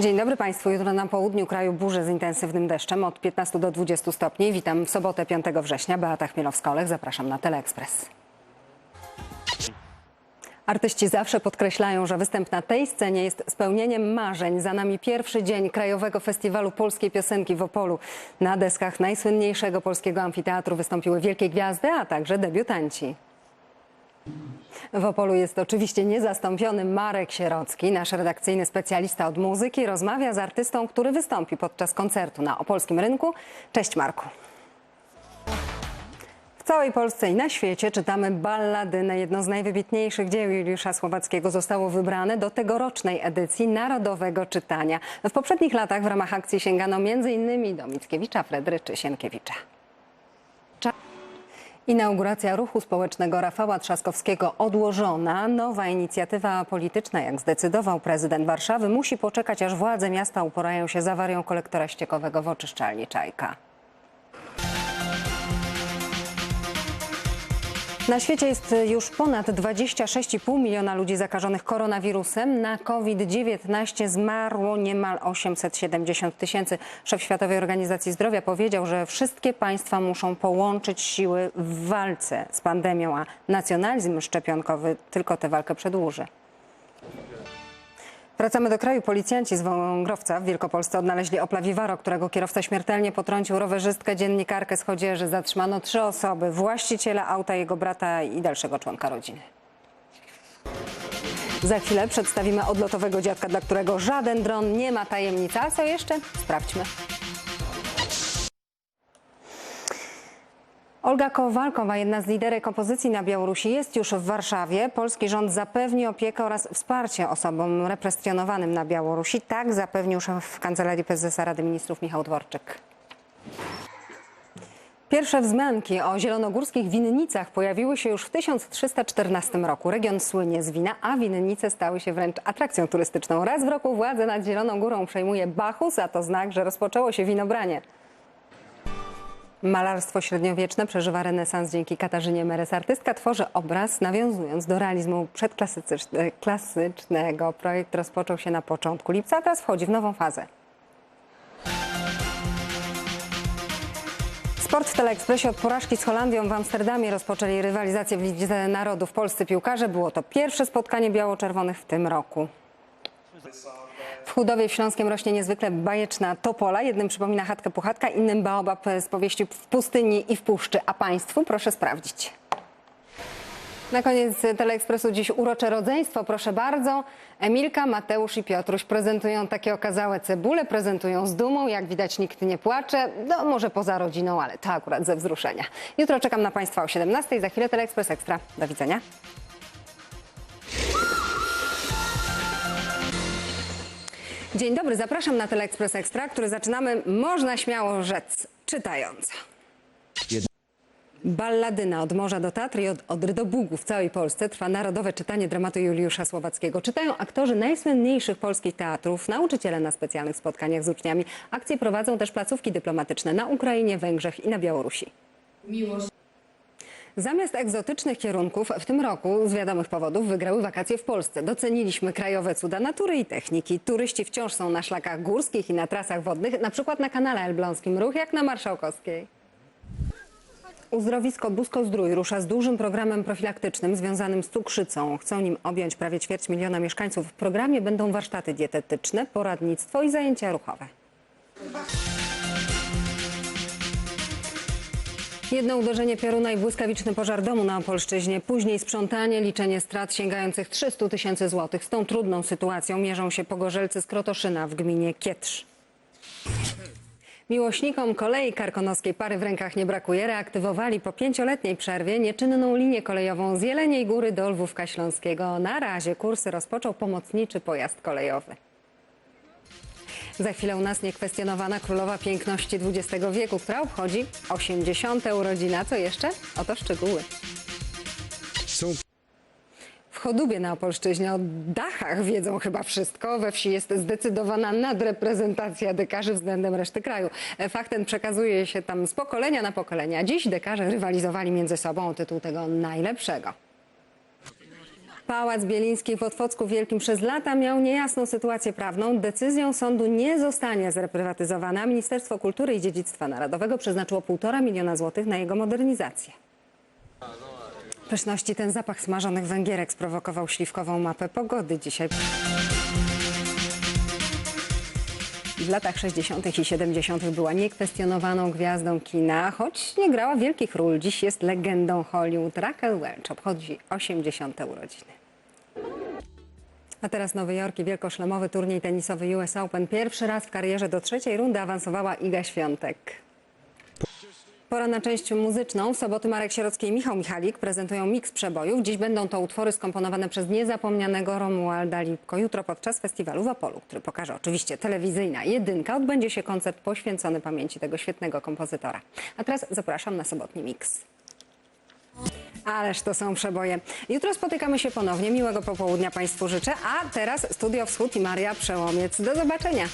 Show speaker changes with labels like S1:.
S1: Dzień dobry Państwu. Jutro na południu kraju burze z intensywnym deszczem od 15 do 20 stopni. Witam w sobotę 5 września. Beata Chmielowska-Olech. Zapraszam na Teleekspres. Artyści zawsze podkreślają, że występ na tej scenie jest spełnieniem marzeń. Za nami pierwszy dzień Krajowego Festiwalu Polskiej Piosenki w Opolu. Na deskach najsłynniejszego polskiego amfiteatru wystąpiły wielkie gwiazdy, a także debiutanci. W Opolu jest oczywiście niezastąpiony Marek Sierocki, nasz redakcyjny specjalista od muzyki. Rozmawia z artystą, który wystąpi podczas koncertu na opolskim rynku. Cześć Marku. W całej Polsce i na świecie czytamy balladynę. Jedno z najwybitniejszych dzieł Juliusza Słowackiego zostało wybrane do tegorocznej edycji Narodowego Czytania. W poprzednich latach w ramach akcji sięgano m.in. do Mickiewicza, Fredryczy, Sienkiewicza. Inauguracja ruchu społecznego Rafała Trzaskowskiego odłożona. Nowa inicjatywa polityczna, jak zdecydował prezydent Warszawy, musi poczekać, aż władze miasta uporają się z awarią kolektora ściekowego w oczyszczalni Czajka. Na świecie jest już ponad 26,5 miliona ludzi zakażonych koronawirusem. Na COVID-19 zmarło niemal 870 tysięcy. Szef Światowej Organizacji Zdrowia powiedział, że wszystkie państwa muszą połączyć siły w walce z pandemią, a nacjonalizm szczepionkowy tylko tę walkę przedłuży. Wracamy do kraju. Policjanci z Wągrowca w Wielkopolsce odnaleźli Opla Vivaro, którego kierowca śmiertelnie potrącił rowerzystkę, dziennikarkę z Chodzieży. Zatrzymano trzy osoby, właściciela auta, jego brata i dalszego członka rodziny. Za chwilę przedstawimy odlotowego dziadka, dla którego żaden dron nie ma tajemnicy. A co jeszcze? Sprawdźmy. Olga Kowalkowa, jedna z liderek opozycji na Białorusi, jest już w Warszawie. Polski rząd zapewni opiekę oraz wsparcie osobom represjonowanym na Białorusi. Tak zapewnił szef Kancelarii Prezesa Rady Ministrów Michał Dworczyk. Pierwsze wzmianki o zielonogórskich winnicach pojawiły się już w 1314 roku. Region słynie z wina, a winnice stały się wręcz atrakcją turystyczną. Raz w roku władzę nad Zieloną Górą przejmuje Bachus, a to znak, że rozpoczęło się winobranie. Malarstwo średniowieczne przeżywa renesans dzięki Katarzynie Meres. Artystka tworzy obraz nawiązując do realizmu przedklasycznego. Projekt rozpoczął się na początku lipca, a teraz wchodzi w nową fazę. Sport w Teleekspresie od porażki z Holandią w Amsterdamie rozpoczęli rywalizację w Lidze Narodów. Polscy piłkarze było to pierwsze spotkanie biało-czerwonych w tym roku. W Chudowie w Śląskiem rośnie niezwykle bajeczna topola. Jednym przypomina chatkę puchatka, innym baobab z powieści w pustyni i w puszczy. A Państwu proszę sprawdzić. Na koniec Teleekspresu dziś urocze rodzeństwo. Proszę bardzo. Emilka, Mateusz i Piotruś prezentują takie okazałe cebule, prezentują z dumą. Jak widać nikt nie płacze. No może poza rodziną, ale to akurat ze wzruszenia. Jutro czekam na Państwa o 17. Za chwilę Teleekspres Ekstra. Do widzenia. Dzień dobry, zapraszam na Teleekspres Ekstra, który zaczynamy, można śmiało rzec, czytając. Balladyna od morza do Tatry i od Odry do Bugu w całej Polsce trwa narodowe czytanie dramatu Juliusza Słowackiego. Czytają aktorzy najsłynniejszych polskich teatrów, nauczyciele na specjalnych spotkaniach z uczniami. Akcje prowadzą też placówki dyplomatyczne na Ukrainie, Węgrzech i na Białorusi. Zamiast egzotycznych kierunków w tym roku z wiadomych powodów wygrały wakacje w Polsce. Doceniliśmy krajowe cuda natury i techniki. Turyści wciąż są na szlakach górskich i na trasach wodnych, na przykład na kanale elbląskim. Ruch jak na Marszałkowskiej. Uzdrowisko Busko-Zdrój rusza z dużym programem profilaktycznym związanym z cukrzycą. Chcą nim objąć prawie ćwierć miliona mieszkańców. W programie będą warsztaty dietetyczne, poradnictwo i zajęcia ruchowe. Jedno uderzenie pioruna i błyskawiczny pożar domu na Opolszczyźnie. Później sprzątanie, liczenie strat sięgających 300 tysięcy złotych. Z tą trudną sytuacją mierzą się pogorzelcy z Krotoszyna w gminie Kietrz. Miłośnikom kolei karkonoskiej pary w rękach nie brakuje. Reaktywowali po pięcioletniej przerwie nieczynną linię kolejową z Jeleniej Góry do Lwówka Śląskiego. Na razie kursy rozpoczął pomocniczy pojazd kolejowy. Za chwilę u nas niekwestionowana królowa piękności XX wieku, która obchodzi 80. urodziny. A co jeszcze? Oto szczegóły.
S2: Są
S1: W Chodubie na Opolszczyźnie o dachach wiedzą chyba wszystko. We wsi jest zdecydowana nadreprezentacja dekarzy względem reszty kraju. Fakt ten przekazuje się tam z pokolenia na pokolenie. A dziś dekarze rywalizowali między sobą o tytuł tego najlepszego. Pałac Bieliński w Otwocku Wielkim przez lata miał niejasną sytuację prawną. Decyzją sądu nie zostanie zreprywatyzowana. Ministerstwo Kultury i Dziedzictwa Narodowego przeznaczyło 1,5 miliona złotych na jego modernizację. Pyszności ten zapach smażonych węgierek sprowokował śliwkową mapę pogody dzisiaj. W latach 60. i 70. była niekwestionowaną gwiazdą kina, choć nie grała wielkich ról. Dziś jest legendą Hollywood. Raquel Welch obchodzi 80. urodziny. A teraz Nowy Jork i wielkoszlemowy turniej tenisowy US Open. Pierwszy raz w karierze do trzeciej rundy awansowała Iga Świątek. Pora na część muzyczną. W soboty Marek Sierocki i Michał Michalik prezentują miks przebojów. Dziś będą to utwory skomponowane przez niezapomnianego Romualda Lipko. Jutro podczas festiwalu w Opolu, który pokaże oczywiście telewizyjna jedynka, odbędzie się koncert poświęcony pamięci tego świetnego kompozytora. A teraz zapraszam na sobotni miks. Ależ to są przeboje. Jutro spotykamy się ponownie. Miłego popołudnia Państwu życzę. A teraz Studio Wschód i Maria Przełomiec. Do zobaczenia.